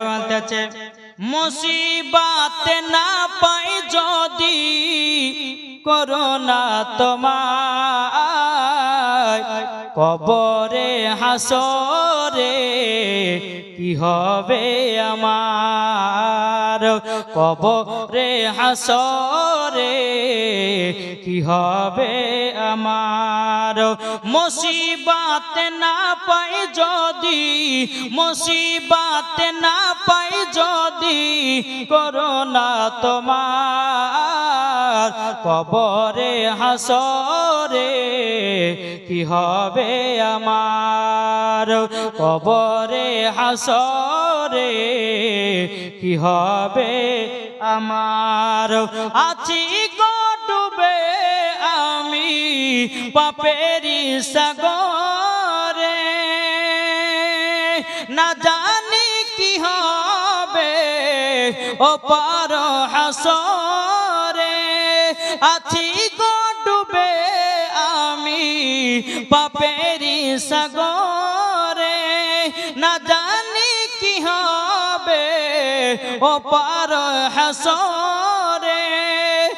বলতেছে মুসিবাতে না পাই যদি করোনা তোমার কবরে হাসরে কি হবে আমার? কবরে হাসরে কি হবে আমার? মুসিবাত না পাই যদি, মুসিবাত না পাই যদি, করোনা তোমার কবরে, হাসরে, কি হবে আমার? কবরে, হাসরে, কি হবে আমার? আছি গো পাপেরি সাগরে। না জানি কি হবে ও পার হাসরে। আছি গো ডুবে আমি পাপেরি সাগরে। না জানি কি হবে ও পার হাসরে।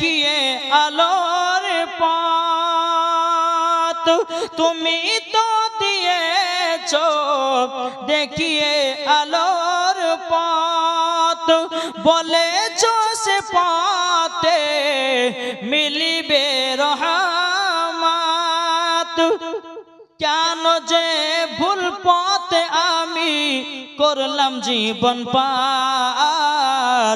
দেখিয়ে আলোর পথ। তুমি তো দিয়েছ দেখিয়ে আলোর পথ। বলেছ সে পথে মিলিবে রহমাত। কেন যে ভুল পথে আমি করলাম জীবন পার